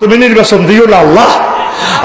তুমি নির্বাচন দিও না আল্লাহ।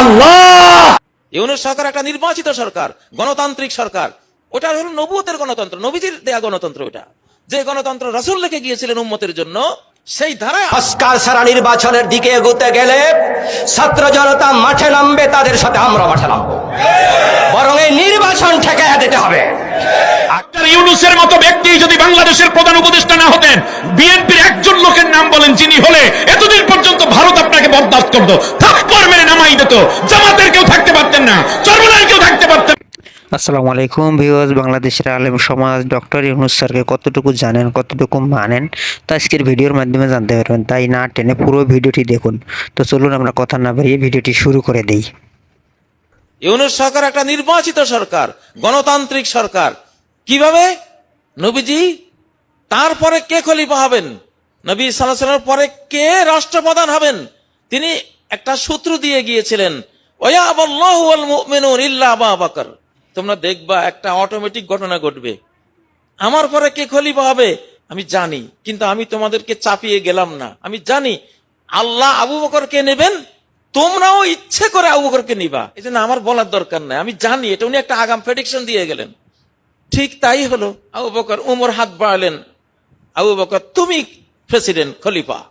আল্লাহ! ইউনুস সরকার একটা নির্বাচিত সরকার গণতান্ত্রিক সরকার। ওটা হলো নবুয়তের গণতন্ত্র নবীজির দেয়া গণতন্ত্র ওটা। যে গণতন্ত্র রাসূল লেখে গিয়েছিলেন উম্মতের জন্য সেই ধারায় আজকাল সারা নির্বাচনের দিকে এগোতে গেলে ছাত্র জনতা মাঠে নামবে তাদের সাথে আমরা মাঠে নামবো। বরং এই নির্বাচন ঠেকাইয়া দিতে হবে। ইউনুসের মতো ব্যক্তি যদি বাংলাদেশের প্রধান উপদেষ্টা না হতেন বিএনপির একজন লোকের নাম বলেন যিনি হলে এতদিন পর্যন্ত ভারত আপনাকে বরদাস্ত করতো। থাপ্পর মেরে নামাই দিত। জামাতের কেউ থাকতে পারতেন না। চরমনার কেউ থাকতে পারতেন আসসালামু আলাইকুম ভিউয়ার্স বাংলাদেশের আলেম সমাজ ডক্টর ইউনুস স্যারকে কতটুকু জানেন কতটুকু মানেন তা আজকের ভিডিওর মাধ্যমে জানতে পারবেন। তাই না টেনে পুরো ভিডিওটি দেখুন। তো চলুন আমরা কথা না বাড়িয়ে ভিডিওটি শুরু করে দেই। ইউনুস সরকার একটা নির্বাচিত সরকার, গণতান্ত্রিক সরকার। কীভাবে? নবীজি, তারপরে কে খলিফা হবেন? নবী সাল্লাহ পরে কে রাষ্ট্রপ্রধান হবেন? তিনি একটা সূত্র দিয়ে গিয়েছিলেন বকর। তোমরা দেখবা একটা অটোমেটিক ঘটনা ঘটবে। আমার পরে কে খলিফা হবে? আমি জানি, কিন্তু আমি তোমাদেরকে চাপিয়ে গেলাম না। আমি জানি, আল্লাহ আবু বকরকে নেবেন? তোমরাও ইচ্ছে করে আবু বকরকে নিবা। এই জন্য আমার বলার দরকার নাই। আমি জানি, এটা উনি একটা আগাম প্রেডিকশন দিয়ে গেলেন। ঠিক তাই হলো। আবু বকর উমর হাত বাড়ালেন। আবু বকর, তুমি প্রেসিডেন্ট খলিফা।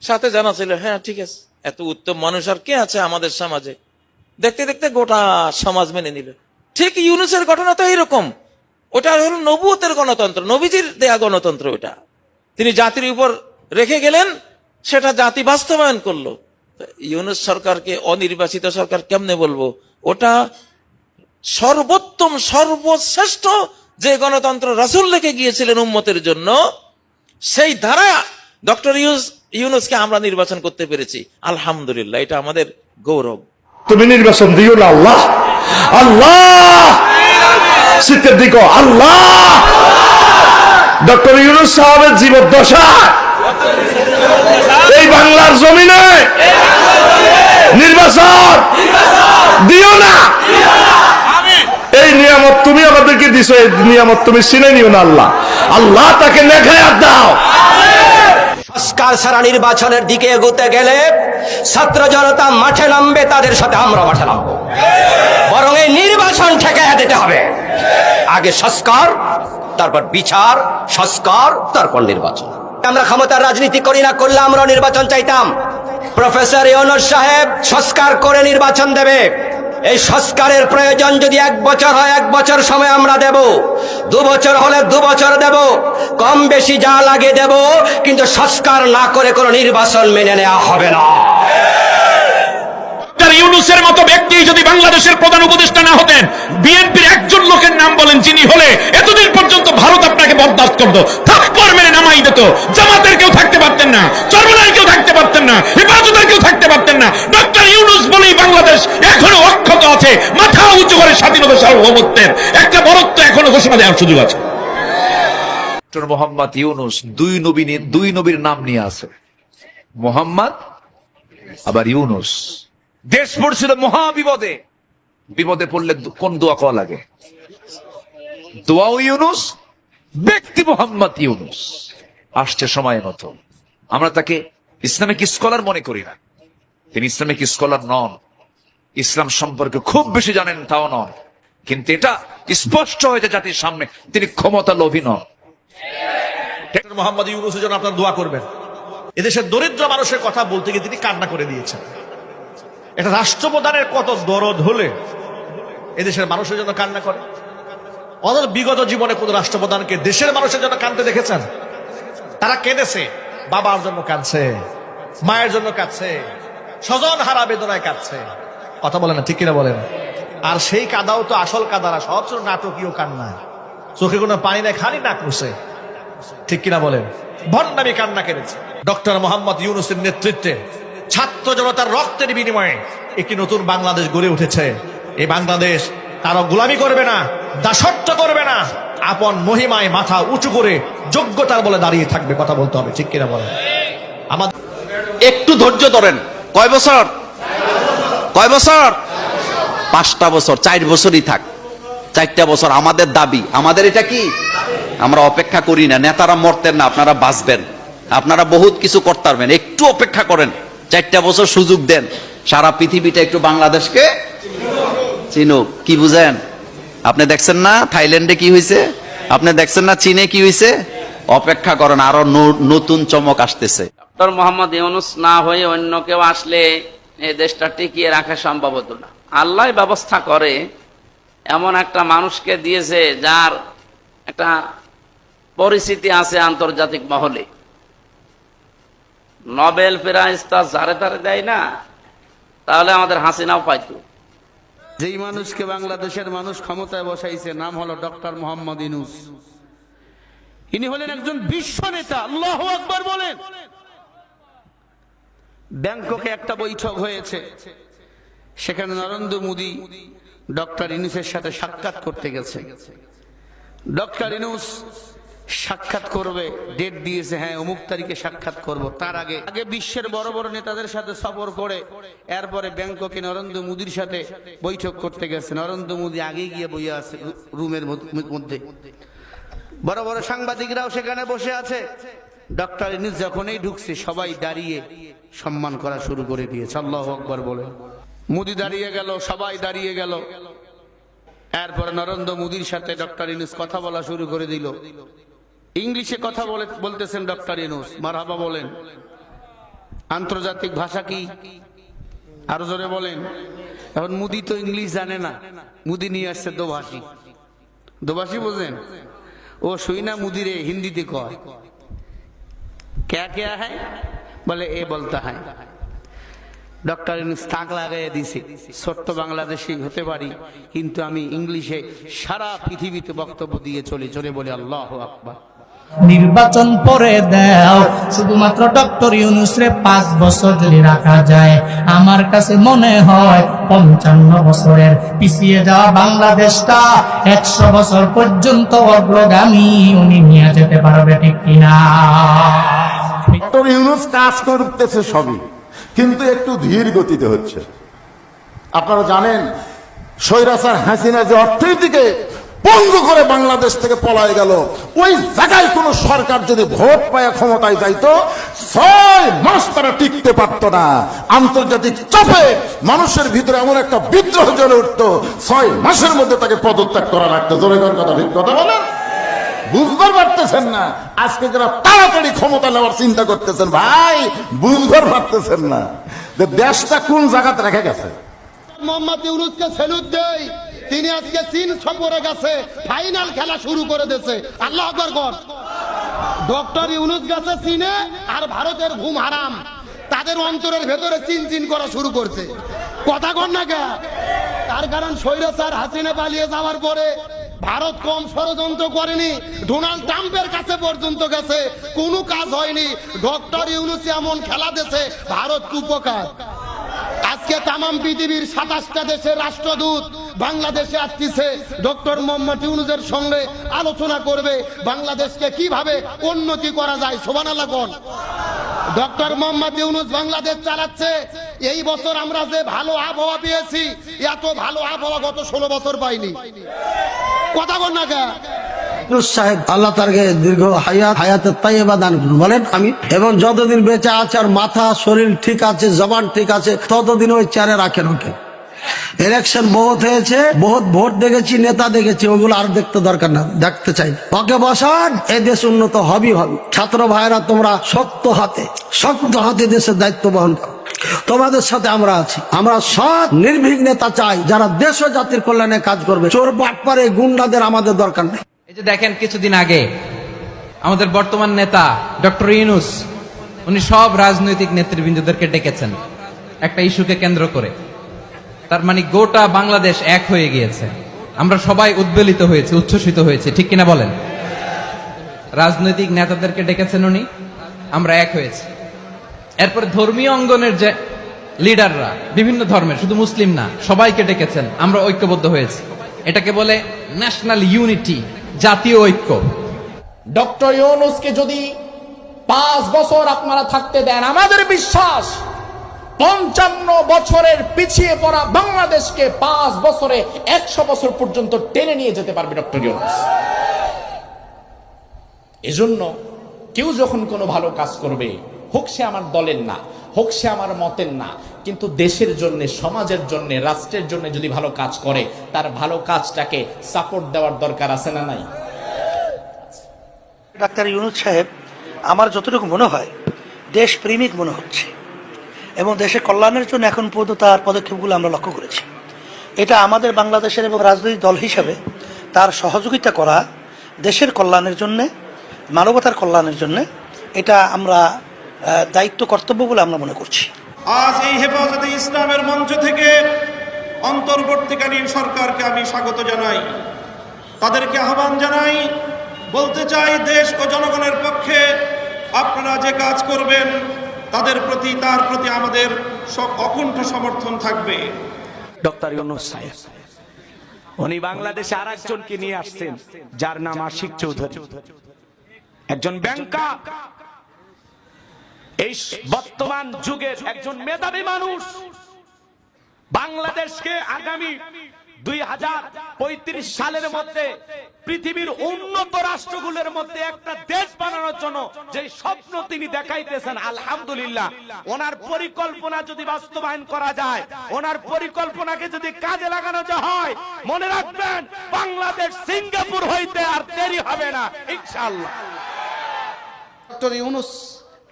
সাথে জানা ছিল হ্যাঁ ঠিক আছে। এত উত্তম মানুষ আর কে আছে আমাদের সমাজে? দেখতে দেখতে গোটা সমাজ মেনে নিল। ঠিক ইউনুসের ঘটনা তো এইরকম। ওটা হলো নবুয়তের গণতন্ত্র, নবীজির দেয়া গণতন্ত্র ওটা। তিনি জাতির উপর রেখে গেলেন, সেটা জাতি বাস্তবায়ন করল। ইউনুস সরকারকে, অনির্বাচিত সরকার কেমনে বলব? ওটা সর্বোত্তম, সর্বশ্রেষ্ঠ যে গণতন্ত্র রাসূল রেখে গিয়েছিলেন উম্মতের জন্য, সেই ধারা ডক্টর ইউস, ইউনুসকে আমরা নির্বাচন করতে পেরেছি। আলহামদুলিল্লাহ, এটা আমাদের গৌরব। তুমি নির্বাচন দিও না আল্লাহ? আল্লাহ! শীতের দিকে আল্লাহ! ডক্টর ইউনুস সাহেবের জীবদ্দশা এই বাংলার জমিনে নির্বাচন! দিও না! এই নিয়ামত তুমি আমাদেরকে এই নিয়ামত তুমি চিনে নিও না আল্লাহ। আল্লাহ তাকে দাও। সংস্কার ছাড়া নির্বাচনের দিকে এগোতে গেলে ছাত্র জনতা মাঠে নামবে, তাদের সাথে আমরা মাঠে নামবো। বরং এই নির্বাচন ঠেকাইয়া দিতে হবে। আগে সংস্কার, তারপর বিচার, সংস্কার, তারপর নির্বাচন। আমরা ক্ষমতার রাজনীতি করি না, করলে আমরা নির্বাচন চাইতাম। প্রফেসর ইউনুস সাহেব সংস্কার করে নির্বাচন দেবে। এই সংস্কারের প্রয়োজন যদি এক বছর হয়, এক বছর সময় আমরা দেব। দু বছর হলে দু বছর দেব। কম বেশি যা লাগে দেব, কিন্তু সংস্কার না করে কোনো নির্বাচন মেনে নেওয়া হবে না। ইউনুসের মতো ব্যক্তি যদি বাংলাদেশের প্রধান উপদেষ্টা না হতেন, বিএনপির একজন লোকের নাম বলেন, যিনি হলে এতদিন পর্যন্ত ভারত আপনাকে বরদাস্ত করতো। থাপ্পর মেরে নামাই দিত। জামাতের কেউ থাকতে পারতেন না চরমনার কেউ থাকতে পারতেন না হেফাজতের কেউ থাকতে পারতেন না ডক্টর ইউনুস বলেই বাংলাদেশ এখনও অক্ষত আছে মাথা উঁচু করে স্বাধীনতা সার্বভৌমত্বের একটা বরত্ব এখনও ঘোষণা দেওয়ার সুযোগ আছে। মোহাম্মদ ইউনুস দুই নবী দুই নবীর নাম নিয়ে আছে। মোহাম্মদ, আবার ইউনুস। দেশ পড়ছিল মহা বিপদে পড়লে কোন দোয়া করা লাগে? দোয়াও ইউনুস, ব্যক্তি মোহাম্মদ ইউনুস। আসছে সময় মতো। আমরা তাকে ইসলামিক স্কলার মনে করি না। তিনি ইসলামিক স্কলার নন। ইসলাম সম্পর্কে খুব বেশি জানেন তাও নয় কিন্তু এটা স্পষ্ট হয়েছে জাতির সামনে, তিনি ক্ষমতা লোভী নন মোহাম্মদ ইউনুসের জন্য আপনার দোয়া করবেন। এদেশের দরিদ্র মানুষের কথা বলতে গিয়ে তিনি কান্না করে দিয়েছেন। এটা রাষ্ট্রপ্রধানের কত দরদ হলে এদেশের মানুষের জন্য কান্না করে? অথচ বিগত জীবনে কোন রাষ্ট্রপ্রধানকে দেশের মানুষের জন্য কাঁদতে দেখেছেন? তারা কেঁদেছে, বাবার জন্য কাঁদছে, মায়ের জন্য কাঁদছে, স্বজন হারা বেদনায় কাঁদছে। কথা বলেন না, ঠিক কিনা বলেন? আর সেই কাদাও তো আসল কাদারা সব ছিল নাটকীয় কান্না। চোখে কোনো পানি নাই, খালি নাক মুছে। ঠিক কিনা বলেন? ভণ্ডামি কান্না কেড়েছে। ডক্টর মোহাম্মদ ইউনুসের নেতৃত্বে ছাত্র জনতার রক্তের বিনিময়ে একটি নতুন বাংলাদেশ গড়ে উঠেছে। এই বাংলাদেশ কারও গোলামি করবে না, দাসত্ব করবে না, আপন মহিমায় মাথা উঁচু করে যোগ্যতার বলে দাঁড়িয়ে থাকবে, কথা বলতে হবে, ঠিক কিনা বলেন? আমাদের একটু ধৈর্য ধরেন, কয় বছর? কয় বছর? পাঁচটা বছর, চার বছরই থাক। চারটা বছর আমাদের দাবি। আমাদের এটা কি? আমরা অপেক্ষা করি না। নেতারা মরতেন না, আপনারা বাঁচবেন। আপনারা বহুত কিছু করতে পারবেন। একটু অপেক্ষা করেন। চারটা বছর সুযোগ দেন। সারা পৃথিবীটা একটু বাংলাদেশকে চিনুক। কি বুঝেন? আপনি দেখছেন না থাইল্যান্ডে কি হয়েছে আপনি দেখছেন না চীনে কি হয়েছে অপেক্ষা করেন, আরও নতুন চমক আসতেছে। ডক্টর মোহাম্মদ ইউনুস না হয়ে অন্য কেউ আসলে এই দেশটা টিকিয়ে রাখা সম্ভব হতো না। আল্লাহ ব্যবস্থা করে এমন একটা মানুষকে দিয়েছে যার একটা পরিস্থিতি আছে আন্তর্জাতিক মহলে। নোবেল প্রাইজ তা যারে তারে দেয় না। তাহলে আমাদের হাসিনাও পাইতো। যেই মানুষকে বাংলাদেশের মানুষ ক্ষমতায় বসাইছে, নাম হলো ডক্টর মোহাম্মদ ইনুস। ইনি হলেন একজন বিশ্ব নেতা, আল্লাহ আকবর বলেন। ব্যাংককে একটা বৈঠক হয়েছে। সেখানে নরেন্দ্র মোদী ডক্টর ইনুসের সাথে সাক্ষাৎ করতে গেছে। ডক্টর ইনুস সাক্ষাৎ করবে, ডেট দিয়েছে হ্যাঁ অমুক তারিখে সাক্ষাৎ করব, তার আগে। আগে বিশ্বের বড় বড় নেতাদের সাথে সফর করে, এরপরে ব্যাংককে নরেন্দ্র মোদীর সাথে বৈঠক করতে গেছে। নরেন্দ্র মোদী আগে গিয়ে বইয়ে আছে রুমের মধ্যে। বড় বড় সাংবাদিকরাও সেখানে বসে আছে। ডক্টর ইনুস যখনই ঢুকছে, সবাই দাঁড়িয়ে সম্মান করা শুরু করে দিয়েছে। আল্লাহ আকবর বলে। মোদি দাঁড়িয়ে গেল, সবাই দাঁড়িয়ে গেল। এরপর নরেন্দ্র মোদীর সাথে ডক্টর ইনুস কথা বলা শুরু করে দিল। ইংলিশে কথা বলে, বলতেছেন ডক্টর ইনুস, মারহাবা বলেন। আন্তর্জাতিক ভাষা কি? আরও জোরে বলেন। এখন মুদি তো ইংলিশ জানে না। মুদি নিয়ে আসছে দোভাষী। দোভাষী বোঝেন? ও শুই না মুদিরে হিন্দিতে কয়। क्या क्या है বলে এ বলতে হয় ডক্টর ইনুস তাক লাগাইয়া দিছে ছোট্ট বাংলাদেশি হতে পারি কিন্তু আমি ইংলিশে সারা পৃথিবীতে বক্তব্য দিয়ে চলে চলে বলে আল্লাহ আকবার নির্বাচন পরে দাও শুধুমাত্র ডক্টর ইউনুসরে পাঁচ বছর যদি রাখা যায় আমার কাছে মনে হয় পঞ্চান্ন বছরের পিছিয়ে যাওয়া বাংলাদেশটা একশো বছর পর্যন্ত অগ্রগামী উনি নিয়ে যেতে পারবে ঠিক কিনা ডক্টর ইউনুস কাজ করতেছে সবই, কিন্তু একটু ধীর গতিতে হচ্ছে। আপনারা জানেন স্বৈরাচার হাসিনা যে অর্থনীতিকে পঙ্গু করে বাংলাদেশ থেকে পলায় গেল, ওই জায়গায় কোন সরকার যদি ভোট পায়, ক্ষমতায় যাইতো, ছয় মাস তারা টিকতে পারত না। আন্তর্জাতিক চাপে মানুষের ভিতরে এমন একটা বিদ্রোহ জ্বলে উঠতো, ছয় মাসের মধ্যে তাকে পদত্যাগ করা লাগতো। জোরে কথা, ঠিক কথা বলেন? বুঝবার পারতেছেন না। আজকে যারা তাড়াতাড়ি ক্ষমতা নেওয়ার চিন্তা করতেছেন, ভাই, বুঝবার পারতেছেন না। যে দেশটা কোন জায়গাতে রেখে গেছে? মোহাম্মদ ইউনুসকে সেলুট দেই। তিনি আজকে চীন সফরে গেছে, ফাইনাল খেলা শুরু করে দিয়েছে। আল্লাহ আকবর কর। ডক্টর ইউনুস গেছে চীনে আর ভারতের ঘুম হারাম। তাদের অন্তরের ভেতরে চিন চিন করা শুরু করছে। কথা কর না কে? তার কারণ স্বৈরাচার হাসিনা পালিয়ে যাওয়ার পরে ভারত কম ষড়যন্ত্র করেনি, ডোনাল্ড ট্রাম্পের কাছে পর্যন্ত গেছে, কোনো কাজ হয়নি। ডক্টর ইউনুস এমন খেলা দেশে ভারত উপকার? আজকে তাম পৃথিবীর সাতাশটা দেশের রাষ্ট্রদূত বাংলাদেশে আসতেছে। ডক্টর মোহাম্মদ ইউনুসের সঙ্গে আলোচনা করবে, বাংলাদেশকে কীভাবে উন্নতি করা যায় সোবান কোন ডক্টর মোহাম্মদ ইউনুস বাংলাদেশ চালাচ্ছে। এই বছর আমরা যে ভালো আবহাওয়া পেয়েছি, এত ভালো আবহাওয়া গত ষোলো বছর পাইনি। কথা বল না সাহেব, আল্লাহ তারকে দীর্ঘ হায়াত দান বলেন, আমি, এবং বেঁচে আছে আর মাথা, শরীর ঠিক আছে, জবান ঠিক আছে ওই চেয়ারে রাখেন ওকে। ইলেকশন বহুত হয়েছে, বহুত ভোট দেখেছি, নেতা দেখেছি, ওগুলো আর দেখতে দরকার না, দেখতে চাই। ওকে বসান, এই দেশ উন্নত হবই হবে। ছাত্র ভাইরা, তোমরা শক্ত হাতে শক্ত হাতে দেশের দায়িত্ব বহন করো। তোমাদের সাথে আমরা আছি। আমরা সৎ নির্ভীক চাই। যারা দেশ ও জাতির কল্যাণে কাজ করবে, চোর, বাটপারে, গুন্ডাদের আমাদের দরকার নেই। এই যে দেখেন কিছুদিন আগে, আমাদের বর্তমান নেতা ডক্টর ইউনুস, উনি সব রাজনৈতিক নেতৃবৃন্দদেরকে ডেকেছেন একটা ইস্যুকে কেন্দ্র করে। তার মানে গোটা বাংলাদেশ এক হয়ে গিয়েছে। আমরা সবাই উদ্বেলিত হয়েছে, উচ্ছ্বসিত হয়েছে। ঠিক কিনা বলেন? রাজনৈতিক নেতাদেরকে ডেকেছেন উনি, আমরা এক হয়েছি। এরপরে ধর্মীয় অঙ্গনের যে লিডাররা বিভিন্ন ধর্মের, শুধু মুসলিম না, সবাইকে ডেকেছেন। আমরা ঐক্যবদ্ধ হয়েছি। এটাকে বলে ন্যাশনাল ইউনিটি, জাতীয় ঐক্য। ডক্টর ইউনুসকে যদি পাঁচ বছর আপনারা থাকতে দেন, আমাদের বিশ্বাস, পঞ্চান্ন বছরের পিছিয়ে পড়া বাংলাদেশকে পাঁচ বছরে একশো বছর পর্যন্ত টেনে নিয়ে যেতে পারবে ডক্টর ইউনুস। এজন্য কেউ যখন কোনো ভালো কাজ করবে, হোক সে আমার দলের না হোক সে আমার মতের না। কিন্তু দেশের জন্য, সমাজের জন্য, রাষ্ট্রের জন্য যদি ভালো কাজ করে, তার ভালো কাজটাকে সাপোর্ট দেওয়ার দরকার আছে না নাই? ডাক্তার ইউনুস সাহেব, আমার যতটুকু মনে হয়, দেশপ্রেমিক মনে হচ্ছে। এবং দেশের কল্যাণের জন্য এখন পর্যন্ত তার পদক্ষেপগুলো আমরা লক্ষ্য করেছি। এটা আমাদের বাংলাদেশের এবং রাজনৈতিক দল হিসাবে তার সহযোগিতা করা, দেশের কল্যাণের জন্যে, মানবতার কল্যাণের জন্যে, এটা আমরা দায়িত্ব কর্তব্য বলে আমরা মনে করছি। আজ এই হেফাজতে ইসলামের মঞ্চ থেকে অন্তর্বর্তীকালীন সরকারকে আমি স্বাগত জানাই। তাদেরকে আহ্বান জানাই বলতে চাই দেশ ও জনগণের পক্ষে আপনারা যে কাজ করবেন তাদের প্রতি তার প্রতি আমাদের অকুণ্ঠ সমর্থন থাকবে। ডক্টর ইউনুস সাহেব উনি বাংলাদেশে আর একজনকে নিয়ে আসছেন যার নাম আশিক চৌধুরী। একজন ব্যাংকার। এই বর্তমান যুগের একজন মেধাবী মানুষ বাংলাদেশকে আগামী দুই হাজার পঁয়ত্রিশ সালের মধ্যে পৃথিবীর উন্নত রাষ্ট্রগুলোর মধ্যে একটা দেশ বানানোর জন্য যে স্বপ্ন তিনি দেখাইতেছেন, আলহামদুলিল্লাহ। ওনার পরিকল্পনা যদি বাস্তবায়ন করা যায়, ওনার পরিকল্পনাকে যদি কাজে লাগানো হয়, মনে রাখবেন, বাংলাদেশ সিঙ্গাপুর হইতে আর দেরি হবে না ইউনুস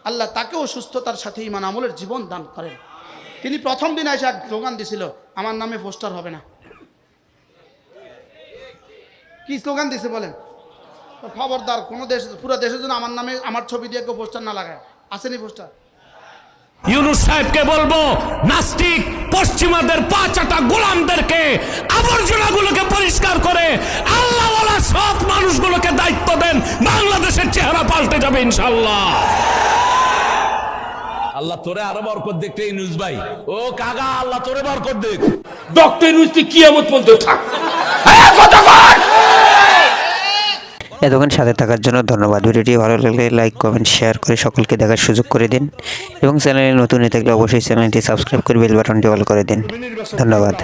আল্লাহ তাকেও সুস্থতার সাথে ইমান আমলের জীবন দান করেন। তিনি প্রথম দিন এসে এক স্লোগান দিছিল, আমার নামে পোস্টার হবে না। কি স্লোগান দিছে বলেন? খবরদার, কোনো দেশ, পুরো দেশের জন্য আমার নামে, আমার ছবি দিয়ে কেউ পোস্টার না লাগায়। আসেনি পোস্টার? সাহেবকে বলব পশ্চিমাদের গোলামদেরকে, আবর্জনাগুলোকে পরিষ্কার করে মানুষগুলোকে দায়িত্ব দেন, বাংলাদেশের চেহারা পাল্টে যাবে ইনশাল্লাহ আল্লাহ তোরে আরও বরকত দেখতে ইউনুস ভাই। ও কাগা আল্লাহ তোরে বরকত দেখ ডক্টর ইউনুস তুই কিয়ামত পর্যন্ত থাক। এতক্ষণ সাথে থাকার জন্য ধন্যবাদ। ভিডিওটি ভালো লাগলে লাইক কমেন্ট শেয়ার করে সকলকে দেখার সুযোগ করে দিন। এবং চ্যানেলে নতুন হয়ে থাকলে অবশ্যই চ্যানেলটি সাবস্ক্রাইব করে বেল বাটনটি অল করে দিন। ধন্যবাদ।